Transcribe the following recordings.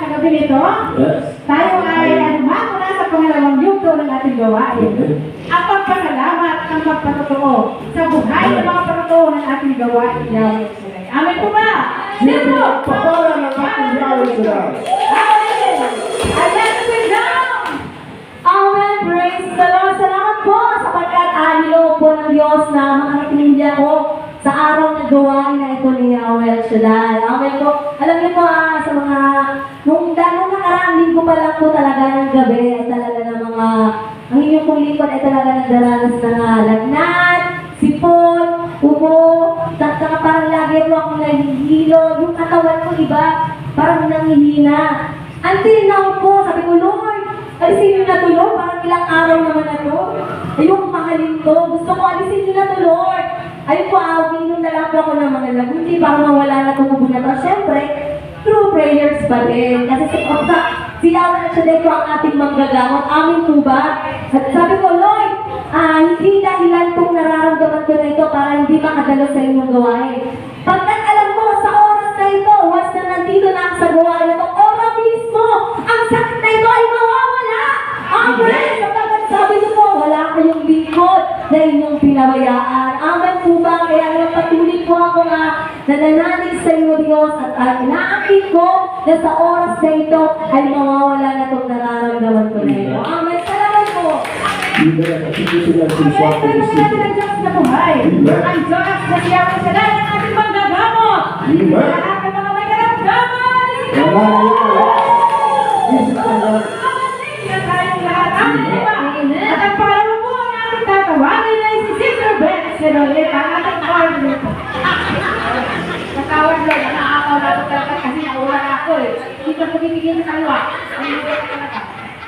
sa gabi nito, Yes. tayo ay ano ba, mula sa pangalawang yugto ng ating gawain. Ang pagpasalamat ng pagpatotoo sa buhay ng mga patotoo ng ating gawain. Amen po ba? Sino po? Papala ng ating Yahweh Shaddai. Amen! Ayan, sit down! Amen. Praise the Lord. Salamat po sapagkat anilo po ng Diyos na makakatingin niya ko sa araw na gawain na ito ni Yahweh Shaddai. Amen po. Alam niyo po ah, sa mga, linggo pa lang po talaga ng gabi ay talaga ng mga, ang inyong lingkod ay talaga nagdaranas ng uh, lagnat, sipon, ubo, at saka parang lagi po akong nahihilo. Yung katawan ko iba, parang nangihina. Until now po, sabi ko, Lord, alisin niyo na to, Lord. Parang ilang araw naman na to. Ayoko mahalin to. Gusto ko alisin niyo na to, Lord. Ayun po, ah, umiinom na lang po ako ng mga lagundi para mawala na na to. Siyempre, through prayers pa din. Kasi si Okta, si Yahweh na siya po ang ating manggagamot. Amin po ba? At sabi ko, Lord, ah, hindi dahilan itong nararamdaman ko na ito para hindi makadalo sa inyong gawain. Sa na ito ay mawawala na itong nararamdaman ko na ito. Amen! Salamat po! Bibigyan at sisisigyan sa Amen! iswak Pwede ng natin ang Diyos na buhay. Ang Diyos na siya ang siya ang ating manggagamot. Amen. Lahat ng mga may na na. Lahat. Amen. At ang pangalawa po ang ating tatawagin ay si Sister Beth Senolita, ang ating partner. Natawag lang, nakakaw na ito talaga kasi naula na ako eh. Hindi ka pagibigyan sa kaliwa. Ang hindi ka talaga.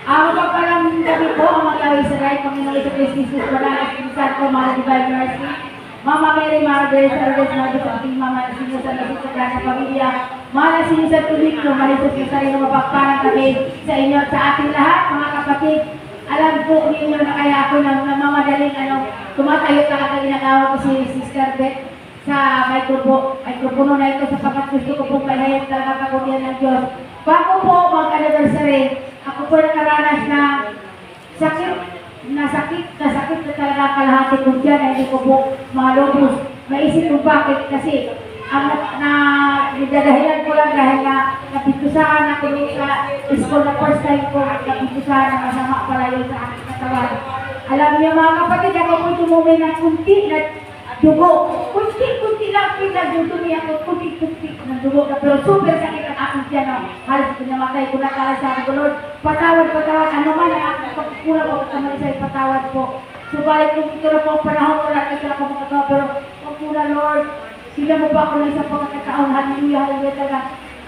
Ang pagpalang gabi po, ang mga Israel, Panginoon Isa Cristo, Jesus, Manalas, Pinsan ko, Mara Divine Mercy, Mama Mary, Grace, Arves, Mara sa ating Mama, sinusan na sa sa pamilya, Mara sinusan tulik ko, Marisus sa sarili mapagparang kami sa inyo, at sa ating lahat, mga kapatid, alam po ninyo na kaya ako na namamadaling ano, tumatayo talaga ginagawa ko si Sister Beth sa micropo, micropono na ito sapagkat gusto ko pong palahayag talaga kabutihan ng Diyos. Bago po mag-anniversary, ako po nakaranas na sakit, na sakit, na sakit na talaga kalahati ko dyan, na hindi ko po mga lobos. Maisip ko bakit kasi ang na, nidadahilan ko lang dahil na napitusahan ako yung sa school na first time ko at napitusahan na masama pala yun sa aking katawan. Alam niyo mga kapatid, ako po tumumay ng kunti na dugo. Kunti-kunti lang pinagdudumi ako, kunti-kunti ng dugo na pero super sakit ang aking tiyan. No? Halos pinamatay ko na kala sa ko, Lord, patawad, patawad, ano man ang aking pagkukulang o kamali sa patawad po. Subalit kung ito na po ang panahon ko lang ito ako makagawa, pero na, Lord, sila mo ba ako ng isang pagkakataon, hallelujah, hallelujah talaga.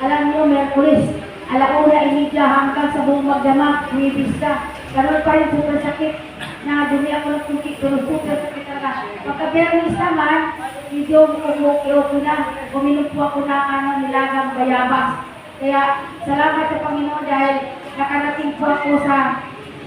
Alam niyo, Merkulis, alauna, inidya, hanggang sa buong magdamag, umibista. Ganun pa rin super sakit na dumi ako ng kunti, pero super sakit talaga. Pagka Bernis naman, medyo umuki-uki na, uminom po ako ng ano, nilagang bayabas. Kaya salamat sa Panginoon dahil nakarating po ako sa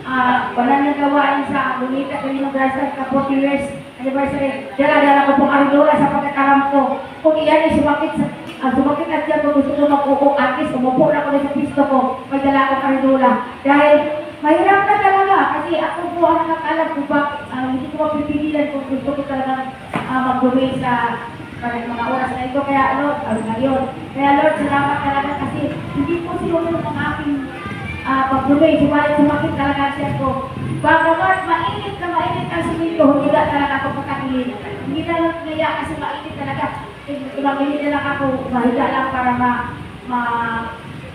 ah wala na gawain sa Bonita Camino Grasa ka 40 years anniversary. Dala-dala ko pong aridola sa pagkakaram ko. Kung iyan ay sumakit sa ang sumakit at yan, kung gusto ko least umupo na ako na sa pisto ko, may dala akong aridola. Dahil mahirap na talaga kasi ako po ang nakakalam ko ba, ah, hindi ko mapipigilan kung gusto ko talaga uh, mag-donate sa para mga oras na ito. Kaya Lord, ano ngayon. Kaya Lord, salamat talaga kasi hindi po sinunod ang aking uh, pag-donate. Sumalit sumakit talaga tiyan ko. Bagamat mainit na mainit ang simento, hindi na talaga ako pagkakilin. Hindi na lang naya kasi mainit talaga. Tumamili na lang ako, mahiga lang para ma, ma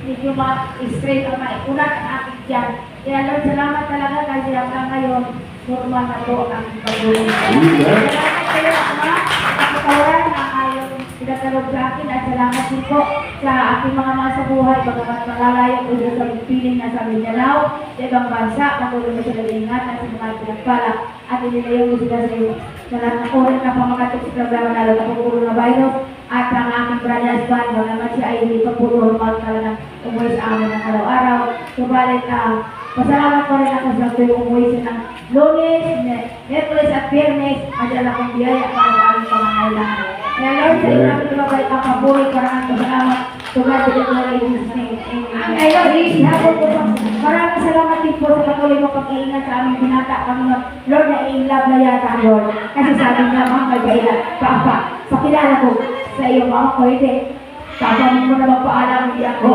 medyo ma-straight ang maikunat ang aking tiyan. Kaya Lord, salamat talaga kasi hanggang ngayon, normal na po ang. Amen. Salamat kayo, Ama, sa katawan na ayaw pinatalog sa akin at salamat din po sa aking mga mga sa buhay, bagamat malalayo ko dito sa piling na sa Mindanao, sa ibang bansa, patuloy mo sila ingatan sa mga pinagpala at inilayo mo sila sa iyo. Sa lahat ng oras na pamakatok sa programa na lang ng coronavirus at ang aking brother husband, wala naman siya ay hindi pa po normal talaga umuwi sa amin ng araw-araw. Subalit, uh, Pasalamat ko rin ako sa tuwing umuwi siya ng lunes, Merkulis at Biyernes, madala kong biyaya para sa aming pangangailangan. Kaya Lord, sa inyo namin mabalik ang kabuhay, parang ang salamat To God be the glory in His name. Amen. Ayun, ihapon ko po. Maraming salamat din po sa patuloy mo pag-iingat sa aming binata kami ng Lord na in love na yata, Lord. Kasi sabi niya, mga kagailan, Papa, pakilala ko sa iyo, mga ko, hindi. Papa mo na magpaalam, hindi ako.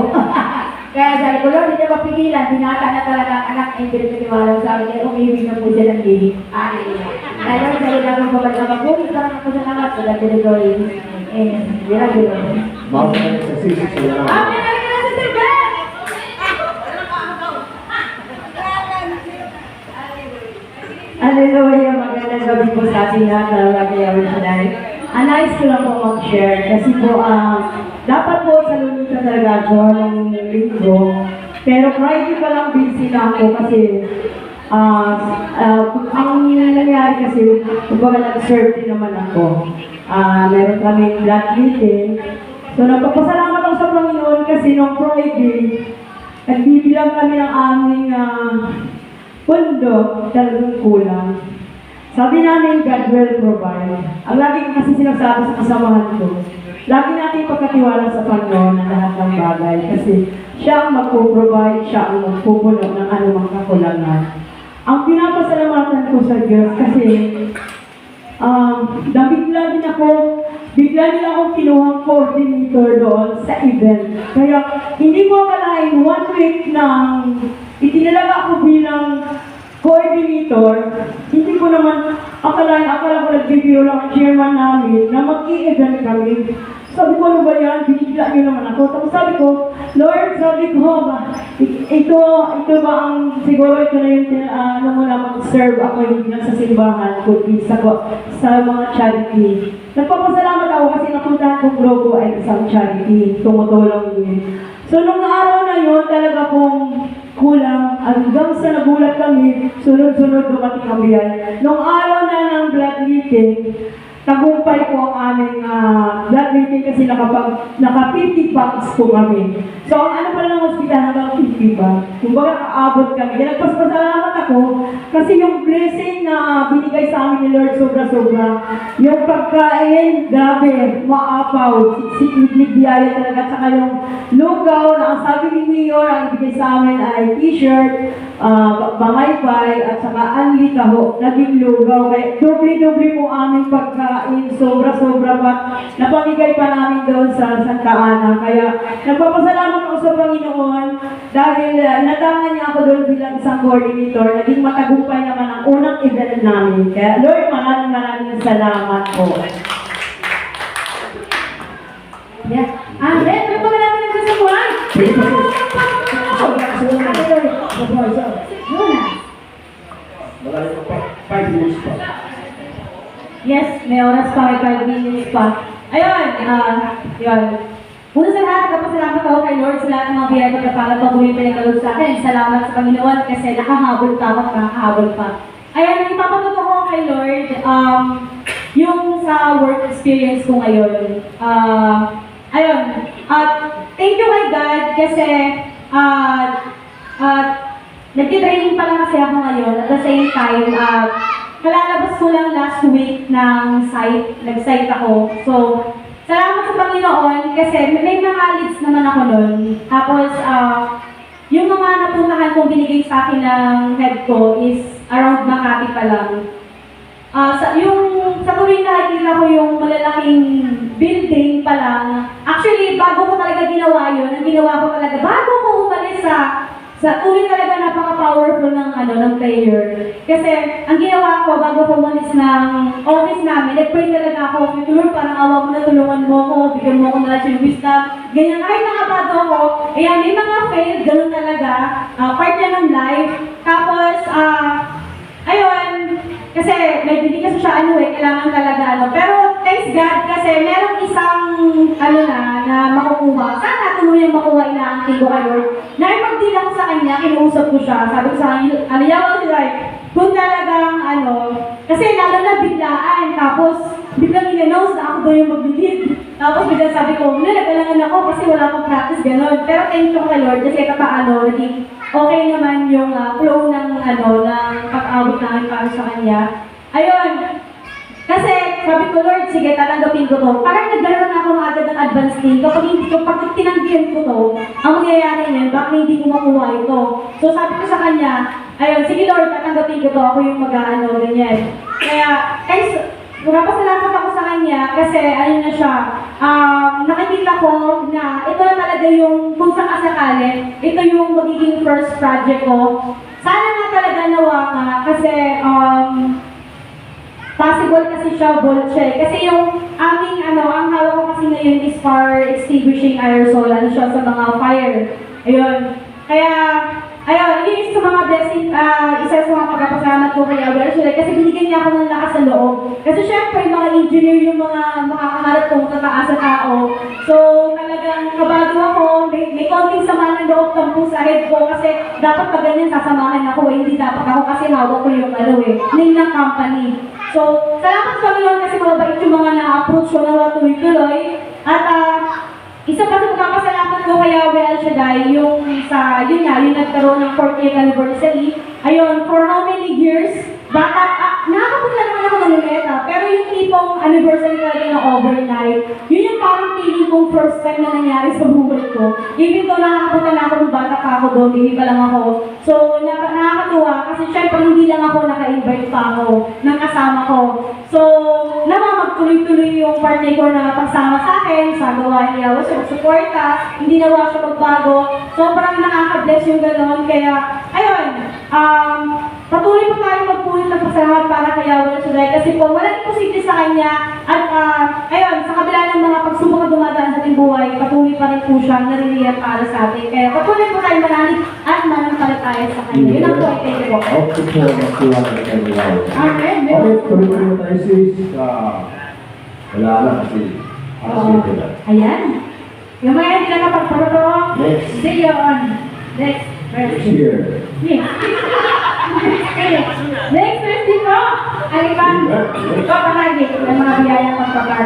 Kaya sabi ko, Lord, hindi na mapigilan. Binata na talaga ang anak na hindi rin naniwala sa akin. Kaya umiwig na po siya ng gini. Hallelujah. Kaya sa iyo namin babalik na mabulit. Parang ako sa namat. Sa be the glory. Amen. Wala Lord. Bago ka sa sisi sa lahat. Amen. Amen. Hallelujah! Magandang gabi po sa ating lahat na nagayawin sa Anais ko lang po mag-share kasi po ah, dapat po sa Lunita talaga ako ng linggo. Pero Friday pa lang busy na ako kasi ah ah, ang nangyari kasi kumbaga nag-serve din naman ako. Ah, meron kaming blood meeting. So nagpapasalamat ako sa Panginoon kasi nung Friday, nagbibilang kami ng aming ah, Pundo, talagang kulang. Sabi namin, God will provide. Ang lagi ko kasi sinasabi sa kasamahan ko, lagi natin pagkatiwala sa Panginoon ng lahat ng bagay kasi siya ang magpo-provide, siya ang magpupuno ng anumang kakulangan. Ang pinapasalamatan ko sa Diyos kasi um, nabigla din ako, bigla nila akong kinuhang coordinator doon sa event. Kaya hindi ko akalain one week nang itinalaga ako bilang coordinator, hindi ko naman akalain, akala ko nagbibiro lang ang chairman namin na mag-i-event kami. Sabi ko, ano ba yan? Binigla niyo naman ako. Tapos sabi ko, Lord, sabi ko, ito, ito ba ang, siguro ito na yung, uh, ano mo na mag-serve ako hindi lang sa simbahan, kundi sa, sa mga charity. Nagpapasalamat ako kasi napuntahan kong logo ay isang charity, tumutulong din. So, nung araw na yun, talaga pong kulang. Hanggang sa nagulat kami, sunod-sunod dumating ang biyay. Nung araw na ng blood meeting, tagumpay po ang aming ah, blood meeting kasi nakapag, naka 50 packs po kami. So, ang ano pala ng hospital hanggang 50 pa. Kumbaga, kaabot kami. Kaya nagpaspasalamat ako kasi yung blessing na binigay sa amin ni Lord sobra-sobra. Yung pagkain, grabe, maapaw, siklig biyaya talaga. Tsaka yung lugaw na ang sabi ni Mayor, ang ibigay sa amin ay t-shirt, uh, bamaypay, at saka anli kaho, naging lugaw. Kaya doble-doble po aming pagkain, sobra-sobra pa. Napamigay pa namin doon sa Santa Ana. Kaya nagpapasalamat ako sa Panginoon dahil uh, natangan niya ako doon bilang isang coordinator. Naging matagumpay naman ang unang event namin. Kaya Lord, maraming maraming salamat po. Yeah. Amen. Pero pag may oras pa, may 5 minutes pa. Ayun, ah, yun. Una sa lahat, kapasalamat ako kay Lord sa lahat ng mga biyaya na para patuloy pinagkalog sa akin. Salamat sa Panginoon kasi nakahabol pa ako nakahabol pa. Ayun, ipapatuto ko kay Lord, um, yung sa work experience ko ngayon. Ah, ayun, at thank you kay God kasi ah, at nagtitraining pa lang kasi ako ngayon. At the same time, ah, kalalabas ko lang last week ng site, nag-site ako. So, salamat sa Panginoon kasi may, mga leads naman ako nun. Tapos, ah, yung mga napuntahan kong binigay sa akin ng head ko is around Makati pa lang. Ah, sa yung sa tuwing nakikita ko yung malalaking building pa lang, actually bago ko talaga ginawa yun, ang ginawa ko talaga bago ko umalis sa sa tuloy talaga napaka-powerful ng ano ng player. Kasi ang ginawa ko bago ko umalis ng office namin, nag-pray talaga ako, Lord, parang awa mo na tulungan mo ako, bigyan mo ako ng yung wisdom. Ganyan, kahit nakabado ako, ayan, may mga fail, ganun talaga. Ah, part yan ng life. Tapos, ah, ayun, kasi may hindi kasi siya ano eh, kailangan talaga ano. Pero thanks God kasi merong isang ano na, na makukuha. Sana tuluyang makuha inaangkin ko kay Lord. Naipagdila ko sa kanya, kinuusap ko siya. Sabi ko sa kanya, ano yan was like, kung talagang ano, kasi lalo na biglaan. Tapos biglang in-announce na ako daw yung magbibid. Tapos biglang sabi ko, nalagalangan ako kasi wala akong practice, gano'n. Pero thank you kay Lord kasi kapaano, naging okay naman yung ah, flow ng ano, ng pag-awit namin para sa kanya. Ayun, ko, Lord, sige, tatanggapin ko to. Parang nagkaroon na ako ng agad ng advance thing. Kapag hindi ko, pag tinanggihan ko to, ang mangyayari niyan, bakit hindi ko makuha ito? So sabi ko sa kanya, ayun, sige Lord, tatanggapin ko to. Ako yung mag-ano, ganyan. Kaya, guys, Magpapasalamat ako sa kanya kasi ayun na siya, um, nakikita ko na ito na talaga yung kung sakasakali, ito yung magiging first project ko. Sana nga talaga nawa nga kasi um, possible kasi siya eh. Kasi yung aming ano, ang hawak ko kasi ngayon is fire extinguishing aerosol, ano siya sa mga fire. Ayun. Kaya, ayun, yun sa mga blessing, ah, isa sa mga pagkapasalamat ko kay Abel Shule kasi binigyan niya ako ng lakas sa loob. Kasi syempre, mga engineer yung mga makakaharap kong tataas sa tao. So, talagang kabago ako, may, may konting sama ng loob ng po sa head ko kasi dapat pag ganyan sasamahan ako eh, hindi dapat ako kasi hawak ko yung ano eh, name ng company. So, salamat sa Panginoon kasi mabait yung mga na-approach ko na tuloy-tuloy. At ah, isa pa sa pagpapasalamat ko kay Yahweh El Shaddai, yung sa, yun nga, yung nagkaroon ng 40th anniversary. Ayun, for how many years? Baka, ah, nakakapunta naman ako ng Luneta, pero yung tipong anniversary talaga ng overnight, yun yung parang feeling kong first time na nangyari sa buhay ko. Even though nakakapunta na ako ng bata pa ako doon, baby pa lang ako. So, na- nakakatuwa kasi syempre hindi lang ako naka-invite pa ako ng kasama ko. So, naman magtuloy-tuloy yung partner ko na pagsama sa akin, sa gawa niya, was suporta, hindi nawa siya magbago. Sobrang nakaka-bless yung gano'n. Kaya, ayun, um, patuloy po tayo magpulit ng pasalamat para kay Yahweh Shaddai kasi po walang imposible sa kanya at uh, ayun, sa kabila ng mga pagsubok na dumadaan sa ating buhay, patuloy pa rin po siyang naririyan para sa atin. Kaya patuloy po tayo manalig at manampalataya sa kanya. Yun ang po ay thank you po. Okay po, magkuha ng kanyang Amen. Okay, tuloy-tuloy tayo sis. Ah, wala na kasi. Na. Ayan. Yung mga hindi na Next. see you on next verse. Next year. Next. Next din po. Ito palagi ng mga biyayang pagpapala.